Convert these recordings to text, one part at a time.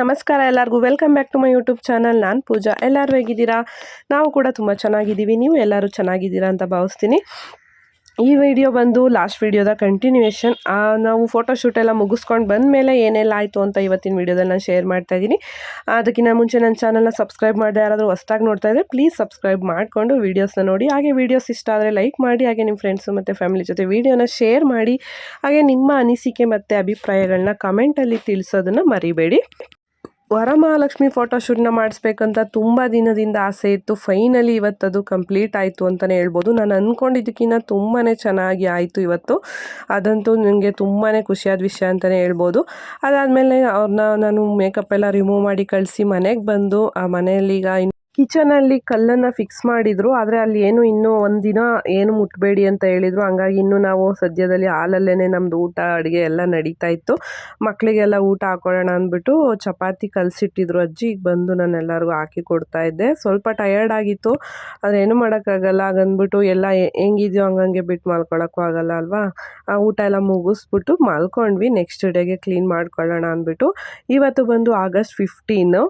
ನಮಸ್ಕಾರ ಎಲ್ಲರಿಗೂ. Welcome back to my YouTube channel ನಾನು ಪೂಜಾ. ಎಲ್ಲರೂ ಹೇಗಿದ್ದೀರಾ? ನಾವು ಕೂಡ ತುಂಬ ಚೆನ್ನಾಗಿದ್ದೀವಿ. ನೀವು ಎಲ್ಲರೂ ಚೆನ್ನಾಗಿದ್ದೀರಾ ಅಂತ ಭಾವಿಸ್ತೀನಿ. ಈ ವಿಡಿಯೋ ಬಂದು ಲಾಸ್ಟ್ ವಿಡಿಯೋದ ಕಂಟಿನ್ಯೂಯೇಷನ್ ನಾವು ಫೋಟೋಶೂಟ್ ಎಲ್ಲ ಮುಗಿಸ್ಕೊಂಡು ಬಂದ ಮೇಲೆ ಏನೆಲ್ಲ ಆಯಿತು ಅಂತ ಇವತ್ತಿನ ವಿಡಿಯೋದಲ್ಲಿ ನಾನು ಶೇರ್ ಮಾಡ್ತಾ ಇದ್ದೀನಿ. ಅದಕ್ಕಿಂತ ಮುಂಚೆ ನನ್ನ ಚಾನಲ್ನ ಸಬ್ಸ್ಕ್ರೈಬ್ ಮಾಡದೆ ಯಾರಾದರೂ ಹೊಸ್ದಾಗಿ ನೋಡ್ತಾ ಇದ್ದರೆ ಪ್ಲೀಸ್ ಸಬ್ಸ್ಕ್ರೈಬ್ ಮಾಡಿಕೊಂಡು ವೀಡಿಯೋಸ್ನ ನೋಡಿ. ಹಾಗೆ ವೀಡಿಯೋಸ್ ಇಷ್ಟ ಆದರೆ ಲೈಕ್ ಮಾಡಿ, ಹಾಗೆ ನಿಮ್ಮ ಫ್ರೆಂಡ್ಸು ಮತ್ತು ಫ್ಯಾಮಿಲಿ ಜೊತೆ ವೀಡಿಯೋನ ಶೇರ್ ಮಾಡಿ, ಹಾಗೆ ನಿಮ್ಮ ಅನಿಸಿಕೆ ಮತ್ತು ಅಭಿಪ್ರಾಯಗಳನ್ನ ಕಮೆಂಟಲ್ಲಿ ತಿಳಿಸೋದನ್ನು ಮರಿಬೇಡಿ. ವರಮಹಾಲಕ್ಷ್ಮಿ ಫೋಟೋಶೂಟ್ನ ಮಾಡಿಸ್ಬೇಕಂತ ತುಂಬ ದಿನದಿಂದ ಆಸೆ ಇತ್ತು. ಫೈನಲಿ ಇವತ್ತು ಅದು ಕಂಪ್ಲೀಟ್ ಆಯಿತು ಅಂತಲೇ ಹೇಳ್ಬೋದು. ನಾನು ಅಂದ್ಕೊಂಡಿದ್ದಕ್ಕಿಂತ ತುಂಬಾ ಚೆನ್ನಾಗಿ ಆಯಿತು ಇವತ್ತು. ಅದಂತೂ ನನಗೆ ತುಂಬಾ ಖುಷಿಯಾದ ವಿಷಯ ಅಂತಲೇ ಹೇಳ್ಬೋದು. ಅದಾದಮೇಲೆ ಅವ್ರನ್ನ ನಾನು ಮೇಕಪ್ ಎಲ್ಲ ರಿಮೂವ್ ಮಾಡಿ ಕಳಿಸಿ ಮನೆಗೆ ಬಂದು ಆ ಮನೆಯಲ್ಲಿ ಈಗ ಕಿಚನಲ್ಲಿ ಕಲ್ಲನ್ನು ಫಿಕ್ಸ್ ಮಾಡಿದ್ರು, ಆದರೆ ಅಲ್ಲಿ ಏನು ಇನ್ನೂ ಒಂದಿನ ಏನು ಮುಟ್ಟಬೇಡಿ ಅಂತ ಹೇಳಿದರು. ಹಂಗಾಗಿ ಇನ್ನೂ ನಾವು ಸದ್ಯದಲ್ಲಿ ಹಾಲಲ್ಲೇ ನಮ್ಮದು ಊಟ, ಅಡುಗೆ ಎಲ್ಲ ನಡೀತಾ ಇತ್ತು. ಮಕ್ಕಳಿಗೆಲ್ಲ ಊಟ ಹಾಕೊಳ್ಳೋಣ ಅಂದ್ಬಿಟ್ಟು ಚಪಾತಿ ಕಲಸಿಟ್ಟಿದ್ರು ಅಜ್ಜಿ. ಈಗ ಬಂದು ನಾನು ಎಲ್ಲರಿಗೂ ಹಾಕಿ ಕೊಡ್ತಾ ಇದ್ದೆ. ಸ್ವಲ್ಪ ಟಯರ್ಡ್ ಆಗಿತ್ತು. ಆದರೆ ಏನು ಮಾಡೋಕ್ಕಾಗಲ್ಲ. ಹಾಗಂದ್ಬಿಟ್ಟು ಎಲ್ಲ ಹೆಂಗಿದೆಯೋ ಹಂಗಂಗೆ ಬಿಟ್ಟು ಮಲ್ಕೊಳ್ಳೋಕ್ಕೂ ಆಗಲ್ಲ ಅಲ್ವಾ? ಆ ಊಟ ಎಲ್ಲ ಮುಗಿಸ್ಬಿಟ್ಟು ಮಲ್ಕೊಂಡ್ವಿ. ನೆಕ್ಸ್ಟ್ ಡೇಗೆ ಕ್ಲೀನ್ ಮಾಡ್ಕೊಳ್ಳೋಣ ಅಂದ್ಬಿಟ್ಟು. ಇವತ್ತು ಬಂದು ಆಗಸ್ಟ್ ಫಿಫ್ಟೀನು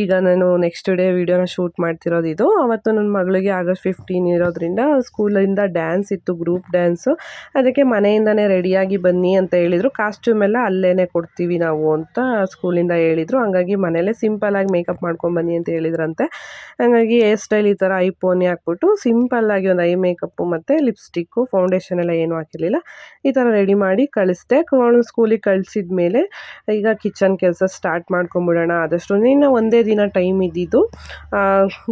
ಈಗ ನಾನು ನೆಕ್ಸ್ಟ್ ಡೇ ವಿಡಿಯೋನ ಶೂಟ್ ಮಾಡ್ತಿರೋದು ಇದು. ಅವತ್ತು ನನ್ನ ಮಗಳಿಗೆ ಆಗಸ್ಟ್ ಫಿಫ್ಟೀನ್ ಇರೋದ್ರಿಂದ ಸ್ಕೂಲಿಂದ ಡ್ಯಾನ್ಸ್ ಇತ್ತು ಗ್ರೂಪ್ ಡ್ಯಾನ್ಸು ಅದಕ್ಕೆ ಮನೆಯಿಂದನೇ ರೆಡಿಯಾಗಿ ಬನ್ನಿ ಅಂತ ಹೇಳಿದರು. ಕಾಸ್ಟ್ಯೂಮ್ ಎಲ್ಲ ಅಲ್ಲೇ ಕೊಡ್ತೀವಿ ನಾವು ಅಂತ ಸ್ಕೂಲಿಂದ ಹೇಳಿದರು. ಹಂಗಾಗಿ ಮನೇಲೇ ಸಿಂಪಲ್ಲಾಗಿ ಮೇಕಪ್ ಮಾಡ್ಕೊಂಬನ್ನಿ ಅಂತ ಹೇಳಿದ್ರಂತೆ. ಹಾಗಾಗಿ ಹೇರ್ ಸ್ಟೈಲ್ ಈ ಥರ ಐ ಪೋನಿ ಹಾಕ್ಬಿಟ್ಟು ಸಿಂಪಲ್ಲಾಗಿ ಒಂದು ಐ ಮೇಕಪ್ಪು ಮತ್ತು ಲಿಪ್ಸ್ಟಿಕ್ಕು ಫೌಂಡೇಶನ್ ಎಲ್ಲ ಏನೂ ಹಾಕಿರಲಿಲ್ಲ. ಈ ಥರ ರೆಡಿ ಮಾಡಿ ಕಳಿಸ್ದೆ. ಸ್ಕೂಲಿಗೆ ಕಳಿಸಿದ ಮೇಲೆ ಈಗ ಕಿಚನ್ ಕೆಲಸ ಸ್ಟಾರ್ಟ್ ಮಾಡ್ಕೊಂಬಿಡೋಣ ಆದಷ್ಟು ಇನ್ನು ಒಂದೇ ದಿನ ಟೈಮ್ ಇದ್ದಿದ್ದು.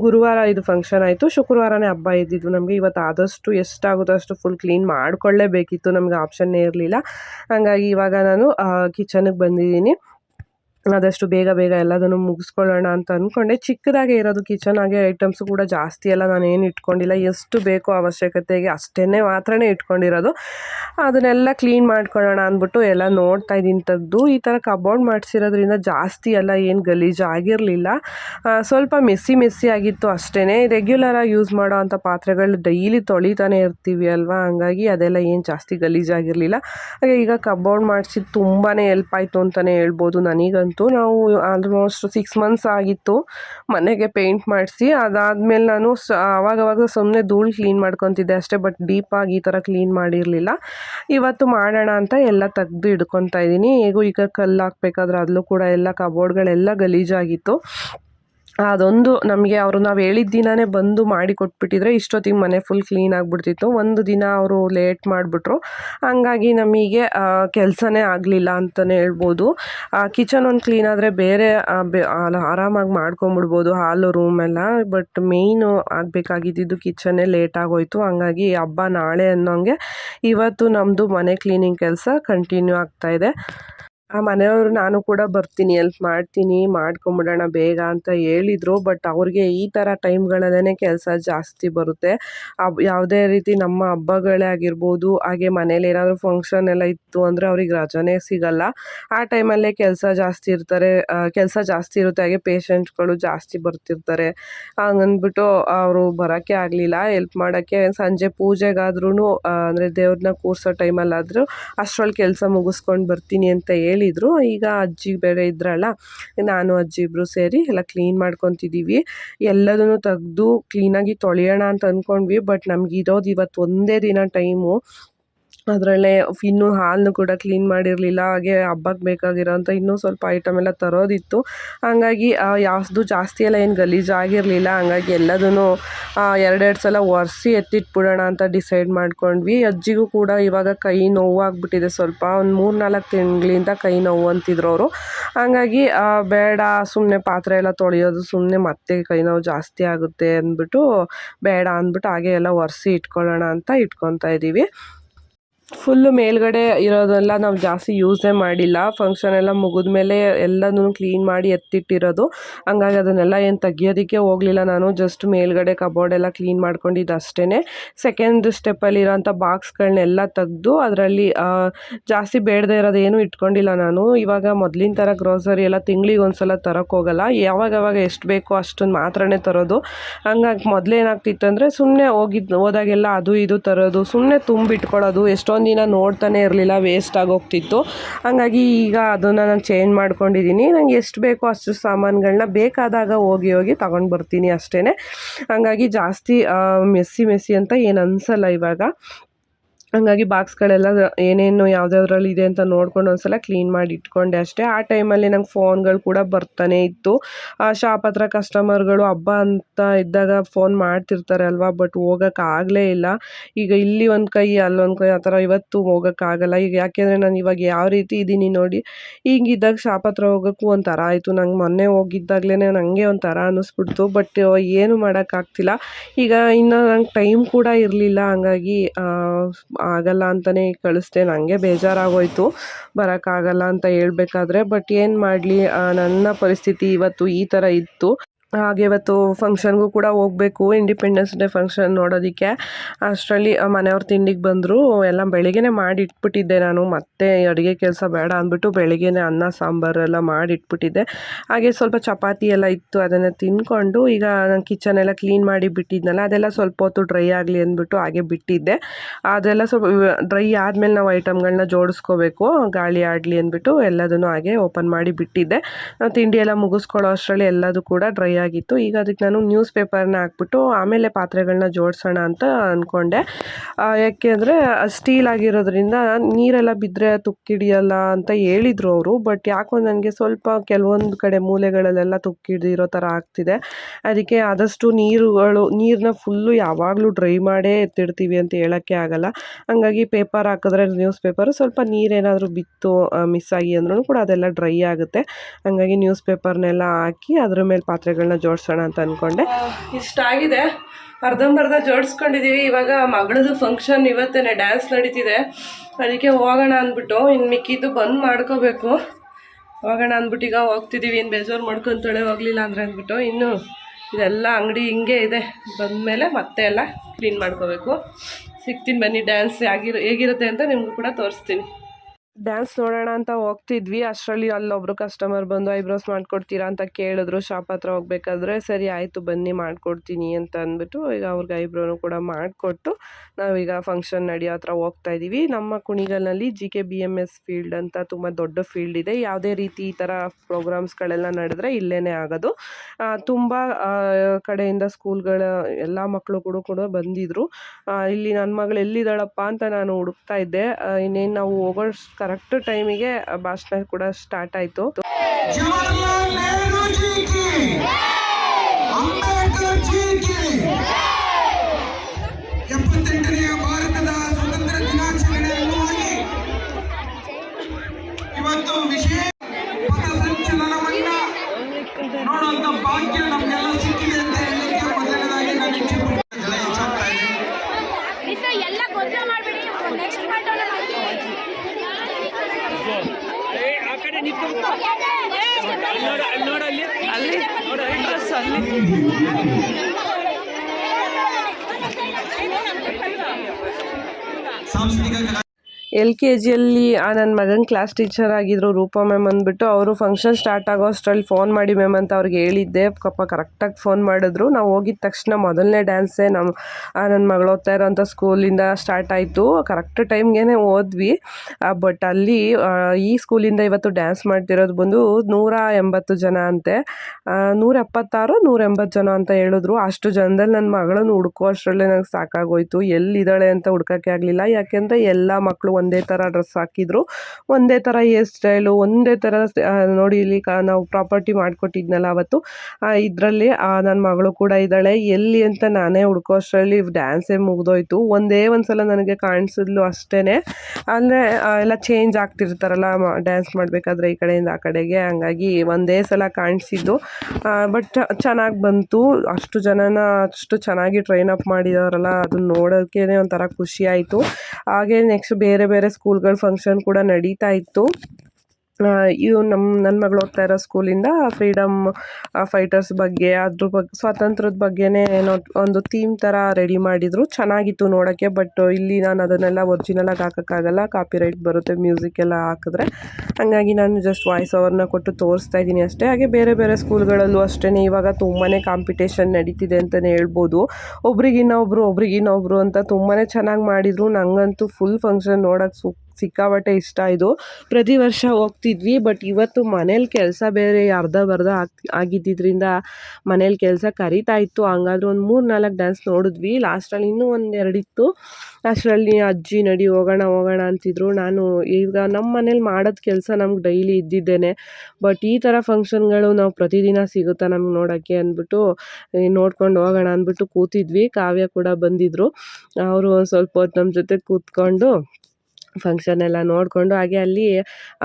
ಗುರುವಾರ ಇದು ಫಂಕ್ಷನ್ ಆಯಿತು. ಶುಕ್ರವಾರನೇ ಹಬ್ಬ ಇದ್ದಿದ್ದು. ನಮಗೆ ಇವತ್ತು ಆದಷ್ಟು ಎಷ್ಟಾಗುತ್ತೋ ಅಷ್ಟು ಫುಲ್ ಕ್ಲೀನ್ ಮಾಡಿಕೊಳ್ಳೇಬೇಕಿತ್ತು. ನಮಗೆ ಆಪ್ಷನ್ನೇ ಇರಲಿಲ್ಲ. ಹಾಗಾಗಿ ಇವಾಗ ನಾನು ಕಿಚನಿಗೆ ಬಂದಿದ್ದೀನಿ. ಆದಷ್ಟು ಬೇಗ ಬೇಗ ಎಲ್ಲದನ್ನು ಮುಗಿಸ್ಕೊಳ್ಳೋಣ ಅಂತ ಅಂದ್ಕೊಂಡೆ ಚಿಕ್ಕದಾಗೆ ಇರೋದು ಕಿಚನ್ ಹಾಗೆ ಐಟಮ್ಸು ಕೂಡ ಜಾಸ್ತಿ ಎಲ್ಲ ನಾನು ಏನು ಇಟ್ಕೊಂಡಿಲ್ಲ. ಎಷ್ಟು ಬೇಕೋ ಅವಶ್ಯಕತೆಗೆ ಅಷ್ಟೇ ಮಾತ್ರನೇ ಇಟ್ಕೊಂಡಿರೋದು. ಅದನ್ನೆಲ್ಲ ಕ್ಲೀನ್ ಮಾಡ್ಕೊಳ್ಳೋಣ ಅಂದ್ಬಿಟ್ಟು ಎಲ್ಲ ನೋಡ್ತಾ ಇದ್ದೀನಿ ತೆಗೆದು ಈ ಥರ ಕಬೋರ್ಡ್ ಮಾಡಿಸಿರೋದ್ರಿಂದ ಜಾಸ್ತಿ ಎಲ್ಲ ಏನು ಗಲೀಜು ಆಗಿರಲಿಲ್ಲ. ಸ್ವಲ್ಪ ಮೆಸ್ಸಿ ಮೆಸ್ಸಿ ಆಗಿತ್ತು ಅಷ್ಟೇ ರೆಗ್ಯುಲರಾಗಿ ಯೂಸ್ ಮಾಡೋ ಅಂಥ ಪಾತ್ರೆಗಳು ಡೈಲಿ ತೊಳಿತಾನೆ ಇರ್ತೀವಿ ಅಲ್ವಾ? ಹಂಗಾಗಿ ಅದೆಲ್ಲ ಏನು ಜಾಸ್ತಿ ಗಲೀಜಾಗಿರಲಿಲ್ಲ ಹಾಗೆ ಈಗ ಕಬೋರ್ಡ್ ಮಾಡಿಸಿದ್ದು ತುಂಬಾ ಹೆಲ್ಪ್ ಆಯಿತು ಅಂತಲೇ ಹೇಳ್ಬೋದು ನನಗಂತೂ. ಆಯಿತು ನಾವು ಆಲ್ಮೋಸ್ಟ್ ಸಿಕ್ಸ್ ಮಂತ್ಸ್ ಆಗಿತ್ತು. ಮನೆಗೆ ಪೇಂಟ್ ಮಾಡಿಸಿ, ಅದಾದಮೇಲೆ ನಾನು ಸ, ಆವಾಗವಾಗ ಸುಮ್ಮನೆ ಧೂಳು ಕ್ಲೀನ್ ಮಾಡ್ಕೊತಿದ್ದೆ ಅಷ್ಟೇ ಬಟ್ ಡೀಪಾಗಿ ಈ ಥರ ಕ್ಲೀನ್ ಮಾಡಿರಲಿಲ್ಲ. ಇವತ್ತು ಮಾಡೋಣ ಅಂತ ಎಲ್ಲ ತೆಗೆದು ಇಡ್ಕೊತಾ ಇದ್ದೀನಿ. ಹೇಗೂ ಈಗ ಕಲ್ಲು ಹಾಕ್ಬೇಕಾದ್ರೆ ಅದಲ್ಲೂ ಕೂಡ ಎಲ್ಲ ಕಬೋರ್ಡ್ಗಳೆಲ್ಲ ಗಲೀಜಾಗಿತ್ತು. ಅದೊಂದು ನಮಗೆ ಅವರು ನಾವು ಹೇಳಿದ ದಿನವೇ ಬಂದು ಮಾಡಿ ಕೊಟ್ಬಿಟ್ಟಿದ್ರೆ ಇಷ್ಟೊತ್ತಿಗೆ ಮನೆ ಫುಲ್ ಕ್ಲೀನ್ ಆಗಿಬಿಡ್ತಿತ್ತು. ಒಂದು ದಿನ ಅವರು ಲೇಟ್ ಮಾಡಿಬಿಟ್ರು. ಹಂಗಾಗಿ ನಮಗೆ ಕೆಲಸನೇ ಆಗಲಿಲ್ಲ ಅಂತಲೇ ಹೇಳ್ಬೋದು. ಕಿಚನ್ ಒಂದು ಕ್ಲೀನ್ ಆದರೆ ಬೇರೆ ಆರಾಮಾಗಿ ಮಾಡ್ಕೊಂಬಿಡ್ಬೋದು ಹಾಲು ರೂಮೆಲ್ಲ ಬಟ್ ಮೇಯ್ನು ಆಗಬೇಕಾಗಿದ್ದು ಕಿಚನ್ನೇ ಲೇಟ್ ಆಗೋಯ್ತು. ಹಂಗಾಗಿ ಹಬ್ಬ ನಾಳೆ ಅನ್ನೋಂಗೆ ಇವತ್ತು ನಮ್ಮದು ಮನೆ ಕ್ಲೀನಿಂಗ್ ಕೆಲಸ ಕಂಟಿನ್ಯೂ ಆಗ್ತಾಯಿದೆ ಆ ಮನೆಯವರು ನಾನು ಕೂಡ ಬರ್ತೀನಿ ಎಲ್ಪ್ ಮಾಡ್ತೀನಿ, ಮಾಡ್ಕೊಂಬಿಡೋಣ ಬೇಗ ಅಂತ ಹೇಳಿದರು. ಬಟ್ ಅವ್ರಿಗೆ ಈ ಥರ ಟೈಮ್ಗಳಲ್ಲೇ ಕೆಲಸ ಜಾಸ್ತಿ ಬರುತ್ತೆ. ಅಬ್ ಯಾವುದೇ ರೀತಿ ನಮ್ಮ ಹಬ್ಬಗಳೇ ಆಗಿರ್ಬೋದು, ಹಾಗೆ ಮನೇಲಿ ಏನಾದರೂ ಫಂಕ್ಷನ್ ಎಲ್ಲ ಇತ್ತು ಅಂದರೆ ಅವ್ರಿಗೆ ರಜಾನೇ ಸಿಗಲ್ಲ. ಆ ಟೈಮಲ್ಲೇ ಕೆಲಸ ಜಾಸ್ತಿ ಇರ್ತಾರೆ ಕೆಲಸ ಜಾಸ್ತಿ ಇರುತ್ತೆ, ಹಾಗೆ ಪೇಷಂಟ್ಗಳು ಜಾಸ್ತಿ ಬರ್ತಿರ್ತಾರೆ. ಹಂಗಂದ್ಬಿಟ್ಟು ಅವರು ಬರೋಕ್ಕೆ ಆಗಲಿಲ್ಲ. ಎಲ್ಪ್ ಮಾಡೋಕ್ಕೆ ಸಂಜೆ ಪೂಜೆಗಾದ್ರೂ ಅಂದರೆ ದೇವ್ರನ್ನ ಕೂರಿಸೋ ಟೈಮಲ್ಲಾದರೂ ಅಷ್ಟರಲ್ಲಿ ಕೆಲಸ ಮುಗಿಸ್ಕೊಂಡು ಬರ್ತೀನಿ ಅಂತ ಹೇಳಿ ಹೇಳಿದರು, ಈಗ ಅಜ್ಜಿ ಬೇರೆ ಇದ್ರಲ್ಲ, ನಾನು, ಅಜ್ಜಿ ಇಬ್ಬರು ಸೇರಿ ಎಲ್ಲ ಕ್ಲೀನ್ ಮಾಡ್ಕೊತಿದ್ದೀವಿ ಎಲ್ಲದನ್ನು ತೆಗೆದು ಕ್ಲೀನಾಗಿ ತೊಳೆಯೋಣ ಅಂತ ಅಂದ್ಕೊಂಡ್ವಿ ಬಟ್ ನಮಗಿರೋದು ಇವತ್ತು ಒಂದೇ ದಿನ ಟೈಮು ಅದರಲ್ಲೇ ಇನ್ನೂ ಹಾಲನ್ನು ಕೂಡ ಕ್ಲೀನ್ ಮಾಡಿರಲಿಲ್ಲ, ಹಾಗೆ ಹಬ್ಬಕ್ಕೆ ಬೇಕಾಗಿರೋಂಥ ಇನ್ನೂ ಸ್ವಲ್ಪ ಐಟಮ್ ಎಲ್ಲ ತರೋದಿತ್ತು. ಹಾಗಾಗಿ ಯಾವುದು ಜಾಸ್ತಿ ಎಲ್ಲ ಏನು ಗಲೀಜು ಆಗಿರಲಿಲ್ಲ. ಹಂಗಾಗಿ ಎಲ್ಲದೂ ಎರಡೆರಡು ಸಲ ಒರೆಸಿ ಎತ್ತಿಟ್ಬಿಡೋಣ ಅಂತ ಡಿಸೈಡ್ ಮಾಡ್ಕೊಂಡ್ವಿ. ಅಜ್ಜಿಗೂ ಕೂಡ ಇವಾಗ ಕೈ ನೋವಾಗ್ಬಿಟ್ಟಿದೆ ಸ್ವಲ್ಪ. ಒಂದು ಮೂರು ನಾಲ್ಕು ತಿಂಗಳಿಂದ ಕೈ ನೋವು ಅಂತಿದ್ರು ಅವರು. ಹಾಗಾಗಿ ಬೇಡ ಸುಮ್ಮನೆ ಪಾತ್ರೆ ಎಲ್ಲ ತೊಳೆಯೋದು ಸುಮ್ಮನೆ ಮತ್ತೆ ಕೈ ನೋವು ಜಾಸ್ತಿ ಆಗುತ್ತೆ ಅಂದ್ಬಿಟ್ಟು, ಬೇಡ ಅಂದ್ಬಿಟ್ಟು ಹಾಗೆ ಎಲ್ಲ ಒರೆಸಿ ಇಟ್ಕೊಳ್ಳೋಣ ಅಂತ ಇಟ್ಕೊತಾ ಇದ್ದೀವಿ ಫುಲ್ಲು ಮೇಲ್ಗಡೆ ಇರೋದೆಲ್ಲ ನಾವು ಜಾಸ್ತಿ ಯೂಸೇ ಮಾಡಿಲ್ಲ. ಫಂಕ್ಷನ್ ಎಲ್ಲ ಮುಗಿದ ಮೇಲೆ ಎಲ್ಲನೂ ಕ್ಲೀನ್ ಮಾಡಿ ಎತ್ತಿಟ್ಟಿರೋದು. ಹಂಗಾಗಿ ಅದನ್ನೆಲ್ಲ ಏನು ತೆಗಿಯೋದಕ್ಕೆ ಹೋಗಲಿಲ್ಲ ನಾನು. ಜಸ್ಟ್ ಮೇಲ್ಗಡೆ ಕಬೋರ್ಡ್ ಎಲ್ಲ ಕ್ಲೀನ್ ಮಾಡ್ಕೊಂಡಿದ್ದು ಅಷ್ಟೇ ಸೆಕೆಂಡ್ ಸ್ಟೆಪ್ಪಲ್ಲಿರೋಂಥ ಬಾಕ್ಸ್ಗಳನ್ನೆಲ್ಲ ತೆಗೆದು ಅದರಲ್ಲಿ ಜಾಸ್ತಿ ಬೇಡದೇ ಇರೋದು ಏನೂ ಇಟ್ಕೊಂಡಿಲ್ಲ ನಾನು. ಇವಾಗ ಮೊದಲಿನ ಥರ ಗ್ರೋಸರಿ ಎಲ್ಲ ತಿಂಗಳಿಗೆ ಒಂದು ಸಲ ತರೋಕ್ಕೆ ಹೋಗಲ್ಲ. ಯಾವಾಗ ಯಾವಾಗ ಎಷ್ಟು ಬೇಕೋ ಅಷ್ಟೊಂದು ಮಾತ್ರನೇ ತರೋದು. ಹಂಗಾಗಿ ಮೊದಲೇನಾಗ್ತಿತ್ತು ಅಂದರೆ ಸುಮ್ಮನೆ ಹೋಗಿದ್ದು ಹೋದಾಗೆಲ್ಲ ಅದು ಇದು ತರೋದು. ಸುಮ್ಮನೆ ತುಂಬಿಟ್ಕೊಳ್ಳೋದು. ಎಷ್ಟೋ ದಿನ ನೋಡ್ತಾನೆ ಇರಲಿಲ್ಲ ವೇಸ್ಟ್ ಆಗೋಗ್ತಿತ್ತು ಹಾಗಾಗಿ ಈಗ ಅದನ್ನು ನಾನು ಚೇಂಜ್ ಮಾಡ್ಕೊಂಡಿದ್ದೀನಿ ನಂಗೆ ಎಷ್ಟು ಬೇಕೋ ಅಷ್ಟು ಸಾಮಾನುಗಳನ್ನ ಬೇಕಾದಾಗ ಹೋಗಿ ಹೋಗಿ ತಗೊಂಡು ಬರ್ತೀನಿ ಅಷ್ಟೇ ಹಂಗಾಗಿ ಜಾಸ್ತಿ ಮೆಸ್ಸಿ ಮೆಸ್ಸಿ ಅಂತ ಏನು ಅನಿಸಲ್ಲ ಇವಾಗ. ಹಂಗಾಗಿ ಬಾಕ್ಸ್ಗಳೆಲ್ಲ ಏನೇನು ಯಾವ್ದಾದ್ರಲ್ಲಿ ಇದೆ ಅಂತ ನೋಡ್ಕೊಂಡು ಒಂದ್ಸಲ ಕ್ಲೀನ್ ಮಾಡಿ ಇಟ್ಕೊಂಡೆ ಅಷ್ಟೇ. ಆ ಟೈಮಲ್ಲಿ ನಂಗೆ ಫೋನ್ಗಳು ಕೂಡ ಬರ್ತಾನೆ ಇತ್ತು. ಶಾಪ್ ಹತ್ರ ಕಸ್ಟಮರ್ಗಳು ಹಬ್ಬ ಅಂತ ಇದ್ದಾಗ ಫೋನ್ ಮಾಡ್ತಿರ್ತಾರೆ ಅಲ್ವಾ ಬಟ್ ಹೋಗೋಕ್ಕಾಗಲೇ ಇಲ್ಲ. ಈಗ ಇಲ್ಲಿ ಒಂದು ಕೈ ಅಲ್ಲೊಂದು ಕೈ ಆ ಥರ ಇವತ್ತು ಹೋಗೋಕ್ಕಾಗಲ್ಲ. ಈಗ ಯಾಕೆಂದರೆ ನಾನು ಇವಾಗ ಯಾವ ರೀತಿ ಇದ್ದೀನಿ ನೋಡಿ ಹಿಂಗಿದ್ದಾಗ ಶಾಪ್ ಹತ್ರ ಹೋಗೋಕ್ಕೂ ಒಂಥರ ಆಯಿತು. ನಂಗೆ ಮೊನ್ನೆ ಹೋಗಿದ್ದಾಗಲೇ ನನಗೆ ಒಂಥರ ಅನ್ನಿಸ್ಬಿಡ್ತು ಬಟ್ ಏನು ಮಾಡೋಕ್ಕಾಗ್ತಿಲ್ಲ. ಈಗ ಇನ್ನು ನಂಗೆ ಟೈಮ್ ಕೂಡ ಇರಲಿಲ್ಲ. ಹಂಗಾಗಿ ಆ, ಆಗಲ್ಲ ಅಂತಲೇ ಕಳಿಸ್ದೆ. ನನಗೆ ಬೇಜಾರಾಗೋಯಿತು. ಬರೋಕ್ಕಾಗಲ್ಲ ಅಂತ ಹೇಳ್ಬೇಕಾದ್ರೆ ಬಟ್ ಏನು ಮಾಡಲಿ? ನನ್ನ ಪರಿಸ್ಥಿತಿ ಇವತ್ತು ಈ ಥರ ಇತ್ತು. ಹಾಗೆ ಇವತ್ತು ಫಂಕ್ಷನ್ಗೂ ಕೂಡ ಹೋಗಬೇಕು ಇಂಡಿಪೆಂಡೆನ್ಸ್ ಡೇ ಫಂಕ್ಷನ್ ನೋಡೋದಕ್ಕೆ. ಅಷ್ಟರಲ್ಲಿ ಮನೆಯವ್ರ ತಿಂಡಿಗೆ ಬಂದರು, ಎಲ್ಲ ಬೆಳಿಗ್ಗೆ ಮಾಡಿ ಇಟ್ಬಿಟ್ಟಿದ್ದೆ ನಾನು. ಮತ್ತೆ ಅಡುಗೆ ಕೆಲಸ ಬೇಡ ಅಂದ್ಬಿಟ್ಟು ಬೆಳಿಗ್ಗೆ ಅನ್ನ ಸಾಂಬಾರೆಲ್ಲ ಮಾಡಿ ಇಟ್ಬಿಟ್ಟಿದ್ದೆ ಹಾಗೆ ಸ್ವಲ್ಪ ಚಪಾತಿ ಎಲ್ಲ ಇತ್ತು, ಅದನ್ನು ತಿಂದ್ಕೊಂಡು ಈಗ ನಾನು ಕಿಚನ್ ಎಲ್ಲ ಕ್ಲೀನ್ ಮಾಡಿ ಬಿಟ್ಟಿದ್ನಲ್ಲ, ಅದೆಲ್ಲ ಸ್ವಲ್ಪ ಹೊತ್ತು ಡ್ರೈ ಆಗಲಿ ಅಂದ್ಬಿಟ್ಟು ಹಾಗೆ ಬಿಟ್ಟಿದ್ದೆ. ಅದೆಲ್ಲ ಸ್ವಲ್ಪ ಡ್ರೈ ಆದಮೇಲೆ ನಾವು ಐಟಮ್ಗಳನ್ನ ಜೋಡಿಸ್ಕೋಬೇಕು, ಗಾಳಿ ಆಡಲಿ ಅಂದ್ಬಿಟ್ಟು ಎಲ್ಲದನ್ನು ಹಾಗೆ ಓಪನ್ ಮಾಡಿ ಬಿಟ್ಟಿದ್ದೆ. ನಾವು ತಿಂಡಿ ಎಲ್ಲ ಮುಗಿಸ್ಕೊಳ್ಳೋ ಅಷ್ಟರಲ್ಲಿ ಎಲ್ಲದೂ ಕೂಡ ಡ್ರೈ ಆಗಿತ್ತು. ಈಗ ಅದಕ್ಕೆ ನಾನು ನ್ಯೂಸ್ ಪೇಪರ್ನ ಹಾಕ್ಬಿಟ್ಟು ಆಮೇಲೆ ಪಾತ್ರೆಗಳನ್ನ ಜೋಡಿಸೋಣ ಅಂತ ಅಂದ್ಕೊಂಡೆ ಯಾಕೆ ಅಂದರೆ ಸ್ಟೀಲ್ ಆಗಿರೋದ್ರಿಂದ ನೀರೆಲ್ಲ ಬಿದ್ದರೆ ತುಕ್ಕಿಡಿಯಲ್ಲ ಅಂತ ಹೇಳಿದರು ಅವರು. ಬಟ್ ಯಾಕೋ ನನಗೆ ಸ್ವಲ್ಪ ಕೆಲವೊಂದು ಕಡೆ ಮೂಲೆಗಳಲ್ಲೆಲ್ಲ ತುಕ್ಕಿಡಿರೋ ಥರ ಆಗ್ತಿದೆ. ಅದಕ್ಕೆ ಆದಷ್ಟು ನೀರುಗಳು ನೀರನ್ನ ಫುಲ್ಲು ಯಾವಾಗಲೂ ಡ್ರೈ ಮಾಡೇ ಎತ್ತಿಡ್ತೀವಿ ಅಂತ ಹೇಳೋಕ್ಕೆ ಆಗಲ್ಲ. ಹಂಗಾಗಿ ಪೇಪರ್ ಹಾಕಿದ್ರೆ ನ್ಯೂಸ್ ಪೇಪರು ಸ್ವಲ್ಪ ನೀರೇನಾದರೂ ಬಿತ್ತು ಮಿಸ್ ಆಗಿ ಅಂದ್ರೂ ಕೂಡ ಅದೆಲ್ಲ ಡ್ರೈ ಆಗುತ್ತೆ. ಹಂಗಾಗಿ ನ್ಯೂಸ್ ಪೇಪರ್ನೆಲ್ಲ ಹಾಕಿ ಅದ್ರ ಮೇಲೆ ಪಾತ್ರೆಗಳನ್ನ ಜೋಡಿಸೋಣ ಅಂತ ಅಂದ್ಕೊಂಡೆ ಇಷ್ಟಾಗಿದೆ. ಅರ್ಧಂಬರ್ಧ ಜೋಡಿಸ್ಕೊಂಡಿದ್ದೀವಿ ಇವಾಗ ಮಗಳದು ಫಂಕ್ಷನ್ ಇವತ್ತೇನೆ ಡ್ಯಾನ್ಸ್ ನಡೀತಿದೆ. ಅದಕ್ಕೆ ಹೋಗೋಣ ಅಂದ್ಬಿಟ್ಟು ಇನ್ನು ಮಿಕ್ಕಿದ್ದು ಬಂದ್ ಮಾಡ್ಕೋಬೇಕು. ಹೋಗೋಣ ಅಂದ್ಬಿಟ್ಟು ಈಗ ಹೋಗ್ತಿದ್ದೀವಿ ಇನ್ನು ಬೇಜಾರು ಮಾಡ್ಕೊಂತಳೆ, ಹೋಗಲಿಲ್ಲ ಅಂದರೆ ಅಂದ್ಬಿಟ್ಟು. ಇನ್ನು ಇದೆಲ್ಲ ಅಂಗಡಿ ಹಿಂಗೆ ಇದೆ. ಬಂದಮೇಲೆ ಮತ್ತೆ ಎಲ್ಲ ಕ್ಲೀನ್ ಮಾಡ್ಕೋಬೇಕು. ಸಿಗ್ತೀನಿ ಬನ್ನಿ ಡ್ಯಾನ್ಸ್ ಆಗಿರೋ ಹೇಗಿರುತ್ತೆ ಅಂತ ನಿಮಗೂ ಕೂಡ ತೋರಿಸ್ತೀನಿ. ಡ್ಯಾನ್ಸ್ ನೋಡೋಣ ಅಂತ ಹೋಗ್ತಿದ್ವಿ. ಅಷ್ಟರಲ್ಲಿ ಅಲ್ಲೊಬ್ರು ಕಸ್ಟಮರ್ ಬಂದು, ಐಬ್ರೋಸ್ ಮಾಡ್ಕೊಡ್ತೀರಾ ಅಂತ ಕೇಳಿದ್ರು. ಶಾಪ್ ಹತ್ರ ಹೋಗ್ಬೇಕಾದ್ರೆ, ಸರಿ ಆಯಿತು, ಬನ್ನಿ, ಮಾಡಿಕೊಡ್ತೀನಿ ಅಂತ ಅಂದ್ಬಿಟ್ಟು ಈಗ ಅವ್ರಿಗೆ ಐಬ್ರೋನು ಕೂಡ ಮಾಡಿಕೊಟ್ಟು ನಾವೀಗ ಫಂಕ್ಷನ್ ನಡೆಯೋ ಹತ್ರ ಹೋಗ್ತಾ ಇದ್ದೀವಿ ನಮ್ಮ ಕುಣಿಗಲ್ನಲ್ಲಿ G K B M S field ಅಂತ ತುಂಬ ದೊಡ್ಡ ಫೀಲ್ಡ್ ಇದೆ. ಯಾವುದೇ ರೀತಿ ಈ ಥರ ಪ್ರೋಗ್ರಾಮ್ಸ್ಗಳೆಲ್ಲ ನಡೆದ್ರೆ ಇಲ್ಲೇ ಆಗೋದು. ತುಂಬ ಕಡೆಯಿಂದ ಸ್ಕೂಲ್ಗಳ ಎಲ್ಲ ಮಕ್ಕಳು ಕೂಡ ಕೂಡ ಬಂದಿದ್ರು. ಇಲ್ಲಿ ನನ್ನ ಮಗಳು ಎಲ್ಲಿದ್ದಾಳಪ್ಪ ಅಂತ ನಾನು ಹುಡುಕ್ತಾ ಇದ್ದೆ. ಇನ್ನೇನು ನಾವು ಹೋಗೋ ಕರೆಕ್ಟ್ ಟೈಮಿಗೆ ಭಾಷಣ ಕೂಡ ಸ್ಟಾರ್ಟ್ ಆಯಿತು. ಎಲ್ ಕೆ ಜಿಯಲ್ಲಿ ನನ್ನ ಮಗನ ಕ್ಲಾಸ್ ಟೀಚರ್ ಆಗಿದ್ರು ರೂಪಾ ಮ್ಯಾಮ್ ಅಂದ್ಬಿಟ್ಟು ಅವರು ಫಂಕ್ಷನ್ ಸ್ಟಾರ್ಟ್ ಆಗೋ ಅಷ್ಟರಲ್ಲಿ ಫೋನ್ ಮಾಡಿ ಮ್ಯಾಮ್ ಅಂತ ಅವ್ರಿಗೆ ಹೇಳಿದ್ದೆ. ಪಾಪ ಕರೆಕ್ಟಾಗಿ ಫೋನ್ ಮಾಡಿದ್ರು. ನಾವು ಹೋಗಿದ ತಕ್ಷಣ ಮೊದಲನೇ ಡ್ಯಾನ್ಸೇ ನಮ್ಮ ನನ್ನ ಮಗಳು ಓದ್ತಾ ಇರೋಂಥ ಸ್ಕೂಲಿಂದ ಸ್ಟಾರ್ಟ್ ಆಯಿತು. ಕರೆಕ್ಟ್ ಟೈಮ್ಗೆ ಹೋದ್ವಿ ಬಟ್ ಅಲ್ಲಿ ಆ, ಈ ಸ್ಕೂಲಿಂದ ಇವತ್ತು ಡ್ಯಾನ್ಸ್ ಮಾಡ್ತಿರೋದು ಬಂದು ನೂರ ಎಂಬತ್ತು ಜನ ಅಂತೆ. ಆ, ನೂರ ಎಪ್ಪತ್ತಾರು ನೂರ ಎಂಬತ್ತು ಜನ ಅಂತ ಹೇಳಿದ್ರು. ಅಷ್ಟು ಜನದಲ್ಲಿ ನನ್ನ ಮಗಳನ್ನು ಹುಡ್ಕೋ ಅಷ್ಟರಲ್ಲೇ ನಂಗೆ ಸಾಕಾಗೋಯ್ತು. ಎಲ್ಲಿದ್ದಾಳೆ ಅಂತ ಹುಡ್ಕೋಕ್ಕೆ ಆಗಲಿಲ್ಲ. ಯಾಕೆಂದರೆ ಎಲ್ಲ ಮಕ್ಕಳು ಒಂದೇ ಥರ ಡ್ರೆಸ್ ಹಾಕಿದ್ರು. ಒಂದೇ ಥರ ಹೇರ್ ಸ್ಟೈಲು, ಒಂದೇ ಥರ ನೋಡಿ ಇಲ್ಲಿ ನಾವು ಪ್ರಾಪರ್ಟಿ ಮಾಡಿಕೊಟ್ಟಿದ್ನಲ್ಲ ಅವತ್ತು. ಇದರಲ್ಲಿ ನನ್ನ ಮಗಳು ಕೂಡ ಇದ್ದಾಳೆ. ಎಲ್ಲಿ ಅಂತ ನಾನೇ ಹುಡ್ಕೋ ಅಷ್ಟರಲ್ಲಿ ಡ್ಯಾನ್ಸೇ ಮುಗ್ದೋಯ್ತು. ಒಂದೇ ಒಂದು ಸಲ ನನಗೆ ಕಾಣಿಸಿದ್ಲು ಅಷ್ಟೇ ಅಂದರೆ ಎಲ್ಲ ಚೇಂಜ್ ಆಗ್ತಿರ್ತಾರಲ್ಲ ಡ್ಯಾನ್ಸ್ ಮಾಡಬೇಕಾದ್ರೆ ಈ ಕಡೆಯಿಂದ ಆ ಕಡೆಗೆ. ಹಂಗಾಗಿ ಒಂದೇ ಸಲ ಕಾಣಿಸಿದ್ದು. ಬಟ್ ಚೆನ್ನಾಗಿ ಬಂತು. ಅಷ್ಟು ಜನನ ಅಷ್ಟು ಚೆನ್ನಾಗಿ ಟ್ರೈನ್ ಅಪ್ ಮಾಡಿದವರಲ್ಲ ಅದನ್ನ ನೋಡೋಕ್ಕೇ ಒಂಥರ ಖುಷಿಯಾಯಿತು ಹಾಗೆ ನೆಕ್ಸ್ಟ್ ಬೇರೆ ಬೇರೆ ಸ್ಕೂಲ್ಗಳ ಫಂಕ್ಷನ್ ಕೂಡ ನಡೀತಾ ಇತ್ತು. ಆ, ಇವು ನಮ್ಮ ನನ್ನ ಮಗಳು ಓದ್ತಾ ಇರೋ ಸ್ಕೂಲಿಂದ ಫ್ರೀಡಮ್ ಫೈಟರ್ಸ್ ಬಗ್ಗೆ, ಅದ್ರ ಬಗ್ಗೆ ಸ್ವಾತಂತ್ರ್ಯದ ಬಗ್ಗೆನೇ ಏನೋ ಒಂದು ಥೀಮ್ ಥರ ರೆಡಿ ಮಾಡಿದರು. ಚೆನ್ನಾಗಿತ್ತು ನೋಡೋಕ್ಕೆ ಬಟ್ ಇಲ್ಲಿ ನಾನು ಅದನ್ನೆಲ್ಲ ಒರ್ಜಿನಲಾಗಿ ಹಾಕೋಕ್ಕಾಗಲ್ಲ. ಕಾಪಿರೈಟ್ ಬರುತ್ತೆ ಮ್ಯೂಸಿಕ್ ಎಲ್ಲ ಹಾಕಿದ್ರೆ. ಹಾಗಾಗಿ ನಾನು ಜಸ್ಟ್ ವಾಯ್ಸ್ ಓವರ್ನ ಕೊಟ್ಟು ತೋರಿಸ್ತಾ ಇದ್ದೀನಿ ಅಷ್ಟೇ. ಹಾಗೆ ಬೇರೆ ಬೇರೆ ಸ್ಕೂಲ್ಗಳಲ್ಲೂ ಅಷ್ಟೇ ಇವಾಗ ತುಂಬಾ ಕಾಂಪಿಟೇಷನ್ ನಡೀತಿದೆ ಅಂತಲೇ ಹೇಳ್ಬೋದು. ಒಬ್ರಿಗಿನ್ನ ಒಬ್ರು ಒಬ್ರಿಗಿನ್ನ ಒಬ್ರು ಅಂತ ತುಂಬಾ ಚೆನ್ನಾಗಿ ಮಾಡಿದರು. ನನಗಂತೂ ಫುಲ್ ಫಂಕ್ಷನ್ ನೋಡೋಕ್ಕೆ ಸು ಸಿಕ್ಕಾಪಟ್ಟೆ ಇಷ್ಟ ಇದು. ಪ್ರತಿ ವರ್ಷ ಹೋಗ್ತಿದ್ವಿ ಬಟ್ ಇವತ್ತು ಮನೇಲಿ ಕೆಲಸ ಬೇರೆ ಅರ್ಧ ಬರ್ಧ ಆಗ್ತಿ ಆಗಿದ್ದಿದ್ರಿಂದ ಮನೇಲಿ ಕೆಲಸ ಕರಿತಾ ಇತ್ತು. ಹಂಗಾದ್ರೆ ಒಂದು ಮೂರು ನಾಲ್ಕು ಡ್ಯಾನ್ಸ್ ನೋಡಿದ್ವಿ ಲಾಸ್ಟಲ್ಲಿ ಇನ್ನೂ ಒಂದೆರಡು ಇತ್ತು ಅಷ್ಟರಲ್ಲಿ ಅಜ್ಜಿ, ನಡಿ ಹೋಗೋಣ ಹೋಗೋಣ ಅಂತಿದ್ರು. ನಾನು ಈಗ ನಮ್ಮ ಮನೇಲಿ ಮಾಡೋದು ಕೆಲಸ ನಮ್ಗೆ ಡೈಲಿ ಇದ್ದಿದ್ದೇನೆ. ಬಟ್ ಈ ಥರ ಫಂಕ್ಷನ್ಗಳು ನಾವು ಪ್ರತಿದಿನ ಸಿಗುತ್ತಾ ನಮ್ಗೆ ನೋಡೋಕ್ಕೆ ಅಂದ್ಬಿಟ್ಟು ನೋಡ್ಕೊಂಡು ಹೋಗೋಣ ಅಂದ್ಬಿಟ್ಟು ಕೂತಿದ್ವಿ. ಕಾವ್ಯ ಕೂಡ ಬಂದಿದ್ದರು ಅವರು ಸ್ವಲ್ಪ ಹೊತ್ತು ನಮ್ಮ ಜೊತೆ ಕೂತ್ಕೊಂಡು ಫಂಕ್ಷನ್ ಎಲ್ಲ ನೋಡಿಕೊಂಡು ಹಾಗೆ ಅಲ್ಲಿ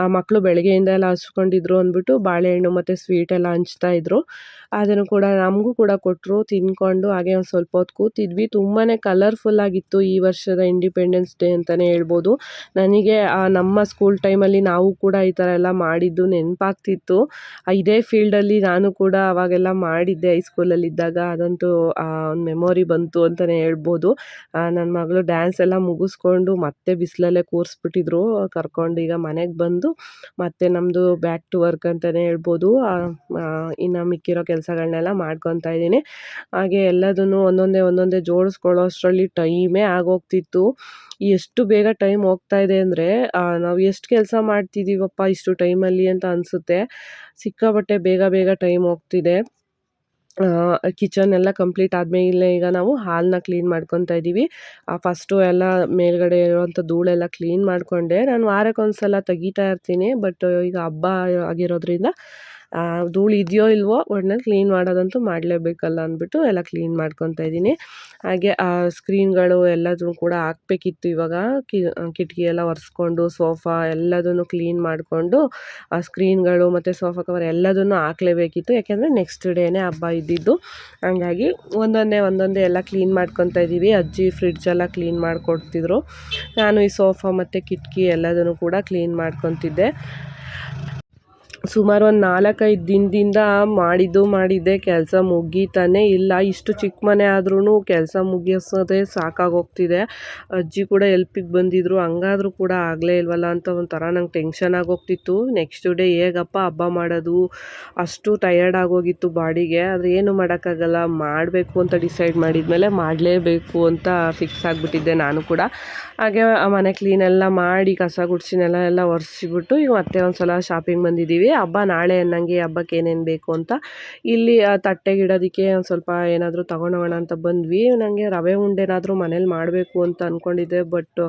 ಆ ಮಕ್ಕಳು ಬೆಳಗ್ಗೆಯಿಂದ ಎಲ್ಲ ಹಸ್ಕೊಂಡಿದ್ರು ಅಂದ್ಬಿಟ್ಟು ಬಾಳೆಹಣ್ಣು ಮತ್ತು ಸ್ವೀಟ್ ಎಲ್ಲ ಹಂಚ್ತಾ ಇದ್ರು. ಅದನ್ನು ಕೂಡ ನಮಗೂ ಕೂಡ ಕೊಟ್ಟರು ತಿಂದ್ಕೊಂಡು ಹಾಗೆ ಒಂದು ಸ್ವಲ್ಪ ಹೊತ್ತು ಕೂತಿದ್ವಿ. ತುಂಬಾ ಕಲರ್ಫುಲ್ ಆಗಿತ್ತು ಈ ವರ್ಷದ ಇಂಡಿಪೆಂಡೆನ್ಸ್ ಡೇ ಅಂತಲೇ ಹೇಳ್ಬೋದು. ನನಗೆ ನಮ್ಮ ಸ್ಕೂಲ್ ಟೈಮಲ್ಲಿ ನಾವು ಕೂಡ ಈ ಥರ ಎಲ್ಲ ಮಾಡಿದ್ದು ನೆನಪಾಗ್ತಿತ್ತು. ಇದೇ ಫೀಲ್ಡಲ್ಲಿ ನಾನು ಕೂಡ ಅವಾಗೆಲ್ಲ ಮಾಡಿದ್ದೆ ಹೈಸ್ಕೂಲಲ್ಲಿದ್ದಾಗ ಅದಂತೂ ಒಂದು ಮೆಮೊರಿ ಬಂತು ಅಂತಲೇ ಹೇಳ್ಬೋದು. ನನ್ನ ಮಗಳು ಡ್ಯಾನ್ಸ್ ಎಲ್ಲ ಮುಗಿಸ್ಕೊಂಡು ಮತ್ತೆ ಬಿಸಿಲಲ್ಲೇ ಕೂರಿಸ್ಬಿಟ್ಟಿದ್ರು, ಕರ್ಕೊಂಡು ಈಗ ಮನೆಗೆ ಬಂದು ಮತ್ತೆ ನಮ್ಮದು ಬ್ಯಾಕ್ ಟು ವರ್ಕ್ ಅಂತಲೇ ಹೇಳ್ಬೋದು. ಇನ್ನು ಮಿಕ್ಕಿರೋ ಕೆಲಸಗಳನ್ನೆಲ್ಲ ಮಾಡ್ಕೊತಾ ಇದ್ದೀನಿ. ಹಾಗೆ ಎಲ್ಲದನ್ನು ಒಂದೊಂದೇ ಒಂದೊಂದೇ ಜೋಡಿಸ್ಕೊಳ್ಳೋ ಅಷ್ಟರಲ್ಲಿ ಟೈಮೇ ಆಗೋಗ್ತಿತ್ತು. ಎಷ್ಟು ಬೇಗ ಟೈಮ್ ಹೋಗ್ತಾ ಇದೆ ಅಂದರೆ ನಾವು ಎಷ್ಟು ಕೆಲಸ ಮಾಡ್ತಿದ್ದೀವಪ್ಪ ಇಷ್ಟು ಟೈಮಲ್ಲಿ ಅಂತ ಅನಿಸುತ್ತೆ. ಸಿಕ್ಕಾಪಟ್ಟೆ ಬೇಗ ಬೇಗ ಟೈಮ್ ಹೋಗ್ತಿದೆ. ಕಿಚನ್ ಎಲ್ಲ ಕಂಪ್ಲೀಟ್ ಆದಮೇಲೆ ಈಗ ನಾವು ಹಾಲನ್ನ ಕ್ಲೀನ್ ಮಾಡ್ಕೊತಾ ಇದ್ದೀವಿ. ಫಸ್ಟು ಎಲ್ಲ ಮೇಲ್ಗಡೆ ಇರುವಂಥ ಧೂಳೆಲ್ಲ ಕ್ಲೀನ್ ಮಾಡಿಕೊಂಡೆ. ನಾನು ವಾರಕ್ಕೊಂದು ಸಲ ತೆಗಿತಾ ಇರ್ತೀನಿ ಬಟ್ ಈಗ ಹಬ್ಬ ಆಗಿರೋದ್ರಿಂದ ಧೂಳು ಇದೆಯೋ ಇಲ್ವೋ ಒಟ್ನಲ್ಲಿ ಕ್ಲೀನ್ ಮಾಡೋದಂತೂ ಮಾಡಲೇಬೇಕಲ್ಲ ಅಂದ್ಬಿಟ್ಟು ಎಲ್ಲ ಕ್ಲೀನ್ ಮಾಡ್ಕೊತಾ ಇದ್ದೀನಿ. ಹಾಗೆ ಆ ಸ್ಕ್ರೀನ್ಗಳು ಎಲ್ಲದನ್ನು ಕೂಡ ಹಾಕ್ಬೇಕಿತ್ತು ಇವಾಗ. ಕಿಟಕಿ ಎಲ್ಲ ಒರೆಸ್ಕೊಂಡು ಸೋಫಾ ಎಲ್ಲದನ್ನು ಕ್ಲೀನ್ ಮಾಡಿಕೊಂಡು, ಆ ಸ್ಕ್ರೀನ್ಗಳು ಮತ್ತು ಸೋಫಾ ಕವರ್ ಎಲ್ಲದನ್ನು ಹಾಕ್ಲೇಬೇಕಿತ್ತು. ಯಾಕೆಂದರೆ ನೆಕ್ಸ್ಟ್ ಡೇನೇ ಹಬ್ಬ ಇದ್ದಿದ್ದು. ಹಂಗಾಗಿ ಒಂದೊಂದೇ ಒಂದೊಂದೇ ಎಲ್ಲ ಕ್ಲೀನ್ ಮಾಡ್ಕೊತಾ ಇದ್ದೀವಿ. ಅಜ್ಜಿ ಫ್ರಿಡ್ಜ್ ಎಲ್ಲ ಕ್ಲೀನ್ ಮಾಡಿಕೊಡ್ತಿದ್ರು. ನಾನು ಈ ಸೋಫಾ ಮತ್ತು ಕಿಟಕಿ ಎಲ್ಲದನ್ನು ಕೂಡ ಕ್ಲೀನ್ ಮಾಡ್ಕೊತಿದ್ದೆ. ಸುಮಾರು ಒಂದು ನಾಲ್ಕೈದು ದಿನದಿಂದ ಮಾಡಿದ್ದು ಮಾಡಿದ್ದೆ, ಕೆಲಸ ಮುಗೀತಾನೇ ಇಲ್ಲ. ಇಷ್ಟು ಚಿಕ್ಕ ಮನೆ ಆದ್ರೂ ಕೆಲಸ ಮುಗಿಸೋದೇ ಸಾಕಾಗೋಗ್ತಿದೆ. ಅಜ್ಜಿ ಕೂಡ ಎಲ್ಪಿಗೆ ಬಂದಿದ್ರು, ಹಂಗಾದ್ರೂ ಕೂಡ ಆಗಲೇ ಇಲ್ವಲ್ಲ ಅಂತ ಒಂಥರ ನಂಗೆ ಟೆನ್ಷನ್ ಆಗೋಗ್ತಿತ್ತು. ನೆಕ್ಸ್ಟ್ ಡೇ ಹೇಗಪ್ಪ ಹಬ್ಬ ಮಾಡೋದು? ಅಷ್ಟು ಟಯರ್ಡ್ ಆಗೋಗಿತ್ತು ಬಾಡಿಗೆ. ಆದರೆ ಏನು ಮಾಡೋಕ್ಕಾಗಲ್ಲ, ಮಾಡಬೇಕು ಅಂತ ಡಿಸೈಡ್ ಮಾಡಿದ್ಮೇಲೆ ಮಾಡಲೇಬೇಕು ಅಂತ ಫಿಕ್ಸ್ ಆಗಿಬಿಟ್ಟಿದ್ದೆ ನಾನು ಕೂಡ. ಹಾಗೆ ಆ ಮನೆ ಕ್ಲೀನೆಲ್ಲ ಮಾಡಿ, ಕಸ ಗುಡ್ಸಿನೆಲ್ಲ ಎಲ್ಲ ಒರೆಸಿಬಿಟ್ಟು ಈಗ ಮತ್ತೆ ಒಂದು ಸಲ ಶಾಪಿಂಗ್ ಬಂದಿದ್ದೀವಿ. ಹಬ್ಬ ನಾಳೆ ಅನ್ನಂಗೆ ಹಬ್ಬಕ್ಕೆ ಏನೇನು ಬೇಕು ಅಂತ. ಇಲ್ಲಿ, ಆ ತಟ್ಟೆಗೆ ಇಡೋದಕ್ಕೆ ಒಂದು ಸ್ವಲ್ಪ ಏನಾದರೂ ತಗೊಂಡೋಗೋಣ ಅಂತ ಬಂದ್ವಿ. ನನಗೆ ರವೆ ಉಂಡೆನಾದರೂ ಮನೇಲಿ ಮಾಡಬೇಕು ಅಂತ ಅಂದ್ಕೊಂಡಿದ್ದೆ ಬಟ್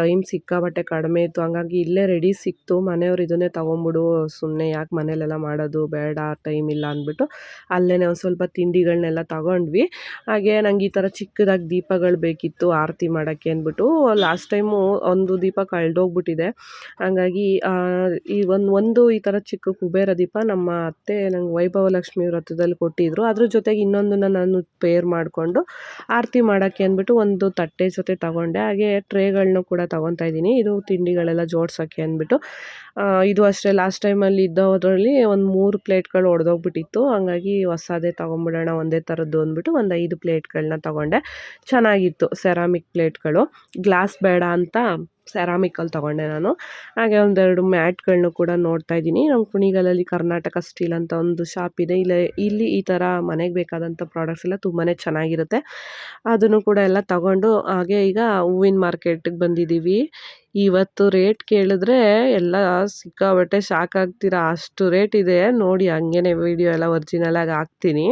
ಟೈಮ್ ಸಿಕ್ಕಾಬಟ್ಟೆ ಕಡಿಮೆ ಇತ್ತು. ಹಂಗಾಗಿ ಇಲ್ಲೇ ರೆಡಿ ಸಿಕ್ತು. ಮನೆಯವ್ರು ಇದನ್ನೇ ತೊಗೊಂಬಿಡು ಸುಮ್ಮನೆ ಯಾಕೆ ಮನೇಲೆಲ್ಲ ಮಾಡೋದು, ಬೇಡ ಟೈಮ್ ಇಲ್ಲ ಅಂದ್ಬಿಟ್ಟು ಅಲ್ಲೇ ಒಂದು ಸ್ವಲ್ಪ ತಿಂಡಿಗಳನ್ನೆಲ್ಲ ತಗೊಂಡ್ವಿ. ಹಾಗೆ ನಂಗೆ ಈ ಥರ ಚಿಕ್ಕದಾಗಿ ದೀಪಗಳು ಬೇಕಿತ್ತು, ಆರತಿ ಮಾಡೋಕ್ಕೆ ಅಂದ್ಬಿಟ್ಟು ಲಾಸ್ಟ್ ಟೈಮು ಒಂದು ದೀಪ ಕಳೆದೋಗ್ಬಿಟ್ಟಿದೆ. ಹಾಗಾಗಿ ಈ ಒಂದು ಒಂದು ಈ ಥರ ಚಿಕ್ಕ ಕುಬೇರ ದೀಪ ನಮ್ಮ ಅತ್ತೆ ನಂಗೆ ವೈಭವ ಲಕ್ಷ್ಮಿ ವ್ರತದಲ್ಲಿ ಕೊಟ್ಟಿದ್ದರು ಅದ್ರ ಜೊತೆಗೆ ಇನ್ನೊಂದನ್ನು ನಾನು ಪೇರ್ ಮಾಡಿಕೊಂಡು ಆರತಿ ಮಾಡೋಕ್ಕೆ ಅಂದ್ಬಿಟ್ಟು ಒಂದು ತಟ್ಟೆ ಜೊತೆ ತಗೊಂಡೆ. ಹಾಗೆ ಟ್ರೇಗಳನ್ನ ಕೂಡ ತೊಗೊತಾ ಇದ್ದೀನಿ. ಇದು ತಿಂಡಿಗಳೆಲ್ಲ ಜೋಡ್ಸೋಕ್ಕೆ ಅಂದ್ಬಿಟ್ಟು. ಇದು ಅಷ್ಟೇ ಲಾಸ್ಟ್ ಟೈಮಲ್ಲಿ ಇದ್ದೋದ್ರಲ್ಲಿ ಒಂದು ಮೂರು ಪ್ಲೇಟ್ಗಳು ಒಡೆದೋಗ್ಬಿಟ್ಟಿತ್ತು. ಹಾಗಾಗಿ ಹೊಸದೇ ತೊಗೊಂಬಿಡೋಣ, ಒಂದೇ ಥರದ್ದು ಅಂದ್ಬಿಟ್ಟು ಒಂದು ಐದು ಪ್ಲೇಟ್ಗಳನ್ನ ತೊಗೊಂಡೆ. ಚೆನ್ನಾಗಿತ್ತು ಸೆರಾಮಿಕ್ ಪ್ಲೇಟ್ಗಳು. ಗ್ಲಾಸ್ ಬೇಡ ಅಂತ ಸೆರಾಮಿಕಲ್ಲಿ ತೊಗೊಂಡೆ ನಾನು. ಹಾಗೆ ಒಂದೆರಡು ಮ್ಯಾಟ್ಗಳನ್ನೂ ಕೂಡ ನೋಡ್ತಾ ಇದ್ದೀನಿ. ನಮ್ಮ ಕುಣಿಗಲಲ್ಲಿ ಕರ್ನಾಟಕ ಸ್ಟೀಲ್ ಅಂತ ಒಂದು ಶಾಪ್ ಇದೆ. ಇಲ್ಲಿ ಇಲ್ಲಿ ಈ ಥರ ಮನೆಗೆ ಬೇಕಾದಂಥ ಪ್ರಾಡಕ್ಟ್ಸ್ ಎಲ್ಲ ತುಂಬಾ ಚೆನ್ನಾಗಿರುತ್ತೆ. ಅದನ್ನು ಕೂಡ ಎಲ್ಲ ತಗೊಂಡು ಹಾಗೆ ಈಗ ಹೂವಿನ ಮಾರ್ಕೆಟಿಗೆ ಬಂದಿದ್ದೀವಿ. ಇವತ್ತು ರೇಟ್ ಕೇಳಿದ್ರೆ ಎಲ್ಲ ಸಿಕ್ಕಾಬಟ್ಟೆ ಶಾಕ್ ಆಗ್ತೀರಾ? ಅಷ್ಟು ರೇಟ್ ಇದೆ. ನೋಡಿ ಹಂಗೇನೆ ವಿಡಿಯೋ ಎಲ್ಲ ಒರಿಜಿನಲಾಗಿ ಹಾಕ್ತೀನಿ.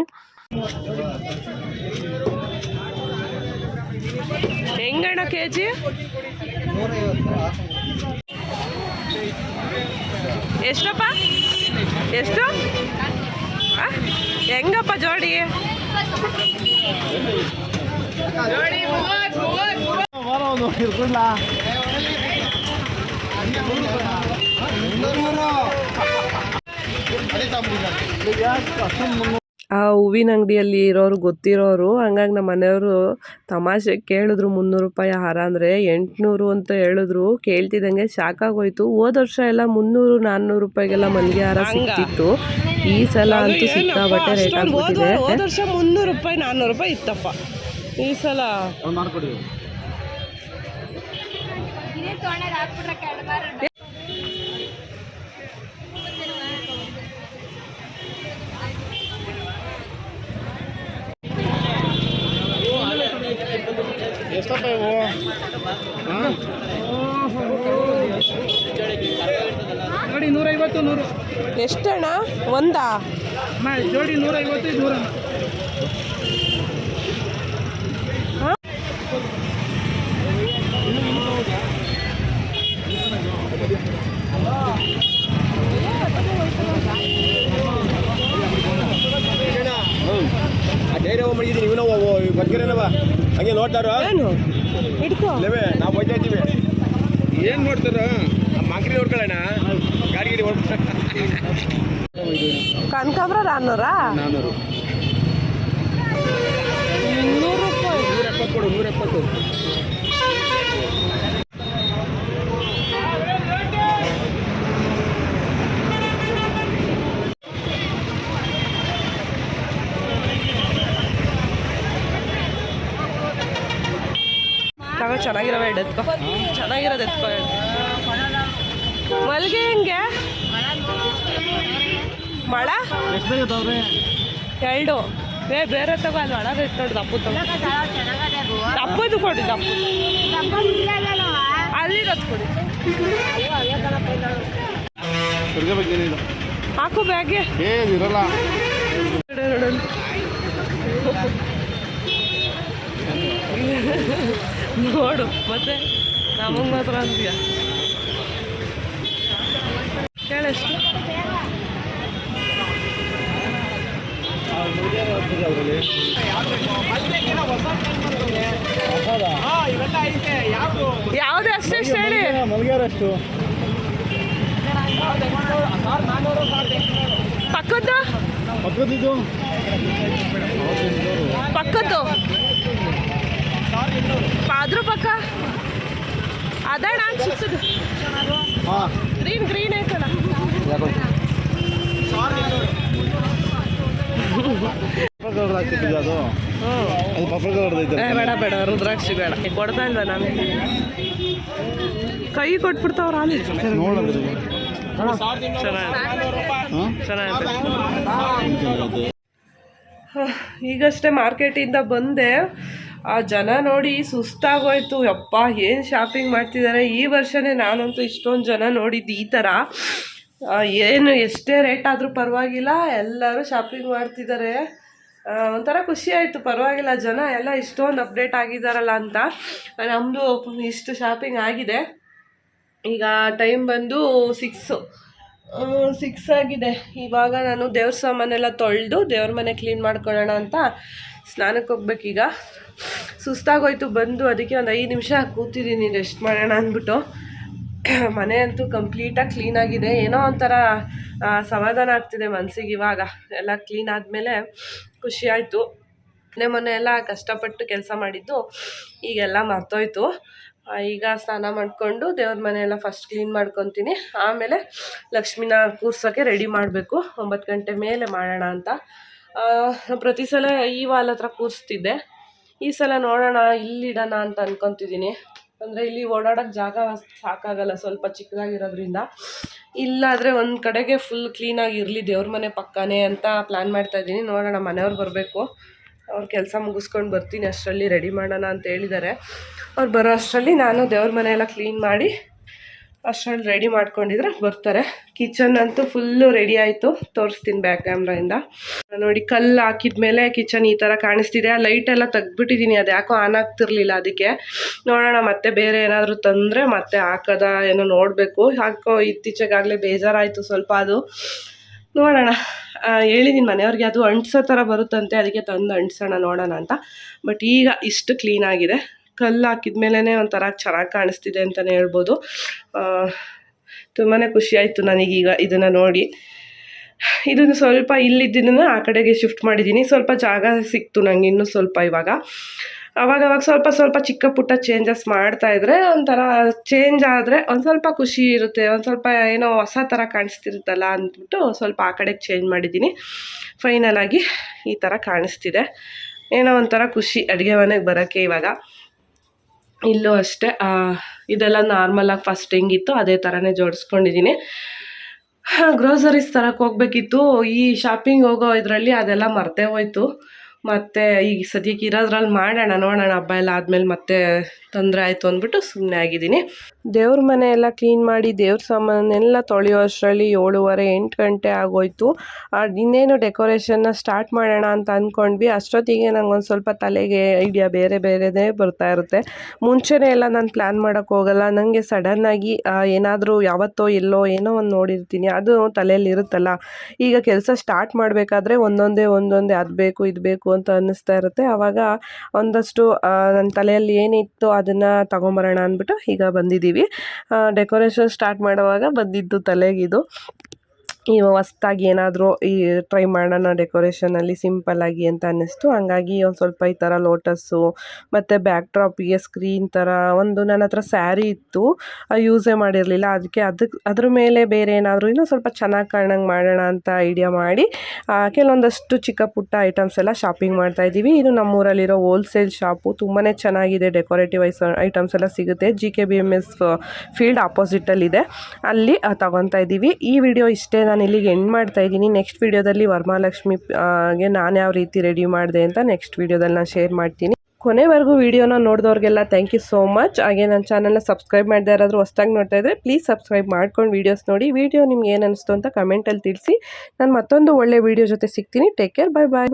ಹೆಂಗಣ್ಣ ಕೆ ಜಿ ಎಷ್ಟಪ್ಪ ಎಷ್ಟು ಆ? ಹೆಂಗಪ್ಪ ಜೋಡಿ ಆ ಹೂವಿನ ಅಂಗಡಿಯಲ್ಲಿ ಇರೋರು ಗೊತ್ತಿರೋರು ಹಂಗಾಗಿ ನಮ್ಮ ಮನೆಯವರು ತಮಾಷೆ ಕೇಳಿದ್ರು ಮುನ್ನೂರು ರೂಪಾಯಿ ಹಾರ ಅಂದರೆ ಎಂಟುನೂರು ಅಂತ ಹೇಳಿದ್ರು ಕೇಳ್ತಿದ್ದಂಗೆ ಶಾಕ್ ಆಗೋಯ್ತು. ಹೋದ ವರ್ಷ ಎಲ್ಲ ಮುನ್ನೂರು ನಾನ್ನೂರು ರೂಪಾಯಿಗೆಲ್ಲ ಮಲ್ಲಿಗೆ ಹಾರ ಸಿಗ್ತಿತ್ತು ಈ ಸಲ ಅಂತೂ ಸಿಕ್ಕಾಬಟ್ಟೆ ರೇಟ್ ಆಗ್ಬಿಟ್ಟಿದೆ. ಹೋದ ವರ್ಷ ಮುನ್ನೂರು ರೂಪಾಯಿ ನಾನ್ನೂರು ರೂಪಾಯಿ ಇತ್ತಪ್ಪ. ಈ ಸಲ ಇದೇ ಇವು? ಜೋಡಿ ನೂರೈವತ್ತು ನೂರು. ಎಷ್ಟಣ್ಣ? ಒಂದಾ? ಜೋಡಿ ನೂರೈವತ್ತು ಐವತ್ತು ನೂರ ಧೈರ್ಯ ಮಾಡಿದ್ದೀನಿ ಇವನು ಗೊತ್ತಿರೋನವ ಹಂಗೆ ನೋಡ್ತಾರ ಏನು ಹಿಡ್ಕೋ ಇಲ್ಲವೇ ನಾವು ಹೋಗ್ತಾ ಇದ್ದೀವಿ ಏನು ನೋಡ್ತಾರ ಮಂಕ್ರಿ ನೋಡ್ಕೊಳ್ಳೋಣ ಗಾಡಿ ಗಿಡಿ ಹೊಡ್ಕೊ ಕನಕಾಂಬ್ರ ನಾನ್ನೂರಾ ನಾನ್ನೂರು ಇನ್ನೂರು ರೂಪಾಯಿ ನೂರ ಎಪ್ಪತ್ತು ತಗೋ ಚೆನ್ನಾಗಿರೋ ಎರಡು ಎತ್ಕೋ. ಚೆನ್ನಾಗಿರೋದು ಎತ್ಕೋ. ಎರಡು ಮಲ್ಗೆ ಹೆಂಗೆ? ಮಳ? ಎರಡು. ಬೇ ಬೇರೆ ತಗೋ ಅಲ್ಲಿ ಮಳ ಬೇಕು ನೋಡಿ ಅಪ್ಪು ತಗೋ ದಪ್ಪದು ಕೊಡಿ ದಪ್ಪ ಅಲ್ಲಿರೋದು ಕೊಡಿ. ಹಾಕು ಬ್ಯಾಗ್ಗೆ ಏನಿರಲ್ಲ ನೋಡು ಮತ್ತೆ ನಮಗೆ ಮಾತ್ರ ಅಂತೀಯ ಕೇಳಷ್ಟು ಯಾವುದೇ ಅಷ್ಟೇ ಹೇಳಿ. ಮಲ್ಗ್ಯಾರಷ್ಟು. ಪಕ್ಕದ್ದು? ಪಕ್ಕದಿದ್ದು ಪಕ್ಕದ್ದು. ಅದ್ರ ಪಕ್ಕ. ಅದೇ ನಾನು ಸಿಕ್ಸದು ಗ್ರೀನ್ ಗ್ರೀನ್ ಐತಲ್ಲ. ಬೇಡ ಬೇಡ ರುದ್ರಾಕ್ಷಿ ಬೇಡ. ಕೊಡ್ತಾ ಇಲ್ವಾ ನಾನು? ಕೈ ಕೊಟ್ಬಿಡ್ತಾವ್ರ ಅಲ್ಲಿ ಚೆನ್ನಾಗಿ ಈಗಷ್ಟೇ ಮಾರ್ಕೆಟಿಂದ ಬಂದೆ. ಆ ಜನ ನೋಡಿ ಸುಸ್ತಾಗೋಯ್ತು. ಯಪ್ಪ ಏನು ಶಾಪಿಂಗ್ ಮಾಡ್ತಿದ್ದಾರೆ? ಈ ವರ್ಷನೇ ನಾನಂತೂ ಇಷ್ಟೊಂದು ಜನ ನೋಡಿದ್ದು ಈ ಥರ ಏನು ಎಷ್ಟೇ ರೇಟ್ ಆದರೂ ಪರವಾಗಿಲ್ಲ. ಎಲ್ಲರೂ ಶಾಪಿಂಗ್ ಮಾಡ್ತಿದ್ದಾರೆ. ಒಂಥರ ಖುಷಿ ಆಯಿತು, ಪರವಾಗಿಲ್ಲ, ಜನ ಎಲ್ಲ ಇಷ್ಟೊಂದು ಅಪ್ಡೇಟ್ ಆಗಿದ್ದಾರಲ್ಲ ಅಂತ. ನಮ್ಮದು ಇಷ್ಟು ಶಾಪಿಂಗ್ ಆಗಿದೆ. ಈಗ ಟೈಮ್ ಬಂದು ಸಿಕ್ಸು ಸಿಕ್ಸ್ ಆಗಿದೆ. ಇವಾಗ ನಾನು ದೇವ್ರ ಸಾಮಾನೆಲ್ಲ ತೊಳೆದು ದೇವ್ರ ಮನೆ ಕ್ಲೀನ್ ಮಾಡ್ಕೊಳ್ಳೋಣ ಅಂತ ಸ್ನಾನಕ್ಕೆ ಹೋಗ್ಬೇಕೀಗ ಸುಸ್ತಾಗೋಯ್ತು, ಬಂದು ಅದಕ್ಕೆ ಒಂದು ಐದು ನಿಮಿಷ ಕೂತಿದ್ದೀನಿ ರೆಸ್ಟ್ ಮಾಡೋಣ ಅಂದ್ಬಿಟ್ಟು. ಮನೆ ಅಂತೂ ಕಂಪ್ಲೀಟಾಗಿ ಕ್ಲೀನಾಗಿದೆ ಏನೋ ಒಂಥರ ಸಮಾಧಾನ ಆಗ್ತಿದೆ ಮನಸ್ಸಿಗೆ ಇವಾಗ. ಎಲ್ಲ ಕ್ಲೀನ್ ಆದಮೇಲೆ ಖುಷಿ ಆಯಿತು. ಮನೆ ಮೊನ್ನೆ ಎಲ್ಲ ಕಷ್ಟಪಟ್ಟು ಕೆಲಸ ಮಾಡಿದ್ದು, ಈಗೆಲ್ಲ ಮರ್ತೋಯ್ತು. ಈಗ ಸ್ನಾನ ಮಾಡಿಕೊಂಡು ದೇವ್ರ ಮನೆ ಎಲ್ಲ ಫಸ್ಟ್ ಕ್ಲೀನ್ ಮಾಡ್ಕೊತೀನಿ. ಆಮೇಲೆ ಲಕ್ಷ್ಮಿನ ಕೂರ್ಸೋಕ್ಕೆ ರೆಡಿ ಮಾಡಬೇಕು. ಒಂಬತ್ತು ಗಂಟೆ ಮೇಲೆ ಮಾಡೋಣ ಅಂತ. ಪ್ರತಿ ಸಲ ಈ ವಾಲ್ ಹತ್ರ ಕೂರಿಸ್ತಿದ್ದೆ. ಈ ಸಲ ನೋಡೋಣ ಇಲ್ಲಿಡೋಣ ಅಂತ ಅನ್ಕೊತಿದ್ದೀನಿ. ಅಂದರೆ ಇಲ್ಲಿ ಓಡಾಡೋಕ್ಕೆ ಜಾಗ ಸಾಕಾಗಲ್ಲ, ಸ್ವಲ್ಪ ಚಿಕ್ಕದಾಗಿರೋದ್ರಿಂದ. ಇಲ್ಲಾದರೆ ಒಂದು ಕಡೆಗೆ ಫುಲ್ ಕ್ಲೀನಾಗಿ ಇರಲಿ, ದೇವ್ರ ಮನೆ ಪಕ್ಕನೇ ಅಂತ ಪ್ಲ್ಯಾನ್ ಮಾಡ್ತಾಯಿದ್ದೀನಿ ನೋಡೋಣ, ಮನೆಯವ್ರು ಬರಬೇಕು. ಅವ್ರ ಕೆಲಸ ಮುಗಿಸ್ಕೊಂಡು ಬರ್ತೀನಿ, ಅಷ್ಟರಲ್ಲಿ ರೆಡಿ ಮಾಡೋಣ ಅಂತ ಹೇಳಿದ್ದಾರೆ ಅವ್ರು ಬರೋ ಅಷ್ಟರಲ್ಲಿ ನಾನು ದೇವ್ರ ಮನೆ ಎಲ್ಲ ಕ್ಲೀನ್ ಮಾಡಿ ಅಷ್ಟರಲ್ಲಿ ರೆಡಿ ಮಾಡ್ಕೊಂಡಿದ್ರೆ ಬರ್ತಾರೆ. ಕಿಚನ್ ಅಂತೂ ಫುಲ್ಲು ರೆಡಿ ಆಯಿತು. ತೋರಿಸ್ತೀನಿ ಬ್ಯಾಕ್ ಕ್ಯಾಮ್ರಾಯಿಂದ ನೋಡಿ, ಕಲ್ಲು ಹಾಕಿದ ಮೇಲೆ ಕಿಚನ್ ಈ ಥರ ಕಾಣಿಸ್ತಿದೆ. ಆ ಲೈಟ್ ಎಲ್ಲ ತೆಗ್ದ್ಬಿಟ್ಟಿದ್ದೀನಿ ಅದು ಯಾಕೋ ಆನ್ ಆಗ್ತಿರ್ಲಿಲ್ಲ ಅದಕ್ಕೆ. ನೋಡೋಣ, ಮತ್ತೆ ಬೇರೆ ಏನಾದರೂ ತಂದರೆ ಮತ್ತೆ ಹಾಕೋದ ಏನೋ ನೋಡಬೇಕು. ಯಾಕೋ ಇತ್ತೀಚೆಗಾಗಲೇ ಬೇಜಾರಾಯಿತು ಸ್ವಲ್ಪ ಅದು. ನೋಡೋಣ. ಹೇಳಿದ್ದೀನಿ ಮನೆಯವ್ರಿಗೆ, ಅದು ಅಂಟಿಸೋ ಥರ ಬರುತ್ತಂತೆ. ಅದಕ್ಕೆ ತಂದು ಅಂಟಿಸೋಣ, ನೋಡೋಣ ಅಂತ. ಬಟ್ ಈಗ ಇಷ್ಟು ಕ್ಲೀನಾಗಿದೆ ಕಲ್ಲು ಹಾಕಿದ್ಮೇಲೆ ಒಂಥರ ಚೆನ್ನಾಗಿ ಕಾಣಿಸ್ತಿದೆ ಅಂತಲೇ ಹೇಳ್ಬೋದು. ತುಂಬಾ ಖುಷಿ ಆಯಿತು ನನಗೀಗ ಇದನ್ನು ನೋಡಿ. ಇದನ್ನು ಸ್ವಲ್ಪ ಇಲ್ಲಿದ್ದನ್ನು ಆ ಕಡೆಗೆ ಶಿಫ್ಟ್ ಮಾಡಿದ್ದೀನಿ. ಸ್ವಲ್ಪ ಜಾಗ ಸಿಕ್ತು ನಂಗೆ ಇನ್ನೂ ಸ್ವಲ್ಪ ಇವಾಗ. ಅವಾಗ ಅವಾಗ ಸ್ವಲ್ಪ ಸ್ವಲ್ಪ ಚಿಕ್ಕ ಪುಟ್ಟ ಚೇಂಜಸ್ ಮಾಡ್ತಾ ಇದ್ರೆ ಒಂಥರ ಚೇಂಜ್ ಆದರೆ ಒಂದು ಸ್ವಲ್ಪ ಖುಷಿ ಇರುತ್ತೆ. ಒಂದು ಸ್ವಲ್ಪ ಏನೋ ಹೊಸ ಥರ ಕಾಣಿಸ್ತಿರುತ್ತಲ್ಲ ಅಂದ್ಬಿಟ್ಟು ಸ್ವಲ್ಪ ಆ ಕಡೆಗೆ ಚೇಂಜ್ ಮಾಡಿದ್ದೀನಿ. ಫೈನಲ್ ಆಗಿ ಈ ಥರ ಕಾಣಿಸ್ತಿದೆ. ಏನೋ ಒಂಥರ ಖುಷಿ ಅಡುಗೆ ಮನೆಗೆ ಬರೋಕ್ಕೆ ಇವಾಗ. ಇಲ್ಲೂ ಅಷ್ಟೇ ಇದೆಲ್ಲ ನಾರ್ಮಲಾಗಿ ಫಸ್ಟ್ ಹೆಂಗಿತ್ತು ಅದೇ ಥರನೇ ಜೋಡಿಸ್ಕೊಂಡಿದ್ದೀನಿ ಗ್ರೋಸರೀಸ್ ತರಕ್ಕೆ ಹೋಗ್ಬೇಕಿತ್ತು. ಈ ಶಾಪಿಂಗ್ ಹೋಗೋ ಇದರಲ್ಲಿ ಅದೆಲ್ಲ ಮರೆತೇ ಹೋಯ್ತು. ಮತ್ತು ಈಗ ಸದ್ಯಕ್ಕೆ ಇರೋದ್ರಲ್ಲಿ ಮಾಡೋಣ, ನೋಡೋಣ ಹಬ್ಬ ಎಲ್ಲ ಆದಮೇಲೆ ಮತ್ತೆ ತೊಂದರೆ ಆಯಿತು ಅಂದ್ಬಿಟ್ಟು ಸುಮ್ಮನೆ ಆಗಿದ್ದೀನಿ. ದೇವ್ರ ಮನೆ ಎಲ್ಲ ಕ್ಲೀನ್ ಮಾಡಿ, ದೇವ್ರ ಸಾಮಾನೆಲ್ಲ ತೊಳೆಯೋ ಅಷ್ಟರಲ್ಲಿ ಏಳುವರೆ, ಎಂಟು ಗಂಟೆ ಆಗೋಯ್ತು. ಇನ್ನೇನು ಡೆಕೋರೇಷನ್ನ ಸ್ಟಾರ್ಟ್ ಮಾಡೋಣ ಅಂತ ಅಂದ್ಕೊಂಡ್ವಿ. ಅಷ್ಟೊತ್ತಿಗೆ ನಂಗೆ ಒಂದು ಸ್ವಲ್ಪ ತಲೆಗೆ ಐಡಿಯಾ ಬೇರೆ ಬೇರೆದೇ ಬರ್ತಾ ಇರುತ್ತೆ. ಮುಂಚೆನೇ ಎಲ್ಲ ನಾನು ಪ್ಲ್ಯಾನ್ ಮಾಡೋಕ್ಕೆ ಹೋಗಲ್ಲ. ನನಗೆ ಸಡನ್ನಾಗಿ ಏನಾದರೂ ಯಾವತ್ತೋ ಎಲ್ಲೋ ಏನೋ ಒಂದು ನೋಡಿರ್ತೀನಿ. ಅದು ತಲೆಯಲ್ಲಿ ಇರುತ್ತಲ್ಲ. ಈಗ ಕೆಲಸ ಸ್ಟಾರ್ಟ್ ಮಾಡಬೇಕಾದ್ರೆ ಒಂದೊಂದೇ ಒಂದೊಂದೇ, ಅದು ಬೇಕು, ಇದು ಬೇಕು ಅಂತ ಅನ್ನಿಸ್ತಾ ಇರುತ್ತೆ. ಆವಾಗ ಒಂದಷ್ಟು ನನ್ನ ತಲೆಯಲ್ಲಿ ಏನಿತ್ತು ಅದನ್ನು ತಗೊಂಬರೋಣ ಅಂದ್ಬಿಟ್ಟು ಈಗ ಬಂದಿದ್ದೀವಿ. ಡೆಕೋರೇಷನ್ ಸ್ಟಾರ್ಟ್ ಮಾಡುವಾಗ ಬಂದಿದ್ದು ತಲೆಗಿದು. ಈ ಹೊಸ್ದಾಗಿ ಏನಾದರೂ ಈ ಟ್ರೈ ಮಾಡೋಣ ಡೆಕೋರೇಷನಲ್ಲಿ ಸಿಂಪಲ್ಲಾಗಿ ಅಂತ ಅನ್ನಿಸ್ತು. ಹಂಗಾಗಿ ಒಂದು ಸ್ವಲ್ಪ ಈ ಥರ ಲೋಟಸ್ಸು ಮತ್ತು ಬ್ಯಾಕ್ ಡ್ರಾಪಿಗೆ ಸ್ಕ್ರೀನ್ ಥರ ಒಂದು ನನ್ನ ಹತ್ರ ಸ್ಯಾರಿ ಇತ್ತು. ಯೂಸೇ ಮಾಡಿರಲಿಲ್ಲ. ಅದಕ್ಕೆ ಅದಕ್ಕೆ ಅದ್ರ ಮೇಲೆ ಬೇರೆ ಏನಾದರೂ ಇನ್ನೂ ಸ್ವಲ್ಪ ಚೆನ್ನಾಗಿ ಕಾಣಂಗೆ ಮಾಡೋಣ ಅಂತ ಐಡಿಯಾ ಮಾಡಿ ಕೆಲವೊಂದಷ್ಟು ಚಿಕ್ಕ ಪುಟ್ಟ ಐಟಮ್ಸ್ ಎಲ್ಲ ಶಾಪಿಂಗ್ ಮಾಡ್ತಾ ಇದ್ದೀವಿ. ಇದು ನಮ್ಮೂರಲ್ಲಿರೋ ಹೋಲ್ಸೇಲ್ ಶಾಪು ತುಂಬಾ ಚೆನ್ನಾಗಿದೆ ಡೆಕೋರೇಟಿವ್ ಐಸ್ ಐಟಮ್ಸ್ ಎಲ್ಲ ಸಿಗುತ್ತೆ. G K B M S field ಆಪೋಸಿಟಲ್ಲಿದೆ ಅಲ್ಲಿ ತಗೊತಾ ಇದ್ದೀವಿ. ಈ ವಿಡಿಯೋ ಇಷ್ಟೇ ನಾನು ಇಲ್ಲಿಗೆ ಎಂಡ್ ಮಾಡ್ತಾ ಇದ್ದೀನಿ. ನೆಕ್ಸ್ಟ್ ವಿಡಿಯೋದಲ್ಲಿ ವರಮಹಾಲಕ್ಷ್ಮಿ ಗೆ ನಾನು ಯಾವ ರೀತಿ ರೆಡಿ ಮಾಡಿದೆ ಅಂತ ನೆಕ್ಸ್ಟ್ ವಿಡಿಯೋದಲ್ಲಿ ನಾನು ಶೇರ್ ಮಾಡ್ತೀನಿ. ಕೊನೆವರೆಗೂ ವಿಡಿಯೋನ ನೋಡಿದವ್ರಿಗೆಲ್ಲ ಥ್ಯಾಂಕ್ ಯು ಸೋ ಮಚ್ ಹಾಗೆ ನನ್ನ ಚಾನಲ್ನ ಸಬ್ಸ್ಕ್ರೈಬ್ ಮಾಡಿದೆ ಯಾರಾದರೂ ಹೊಸ್ದಾಗಿ ನೋಡ್ತಾ ಇದ್ದರೆ ಪ್ಲೀಸ್ ಸಬ್ಸ್ಕ್ರೈಬ್ ಮಾಡ್ಕೊಂಡು ವೀಡಿಯೋಸ್ ನೋಡಿ. ವಿಡಿಯೋ ನಿಮ್ಗೆ ಏನು ಅನಿಸ್ತು ಅಂತ ಕಮೆಂಟಲ್ಲಿ ತಿಳಿಸಿ. ನಾನು ಮತ್ತೊಂದು ಒಳ್ಳೆ ವಿಡಿಯೋ ಜೊತೆ ಸಿಗ್ತೀನಿ. Take care bye bye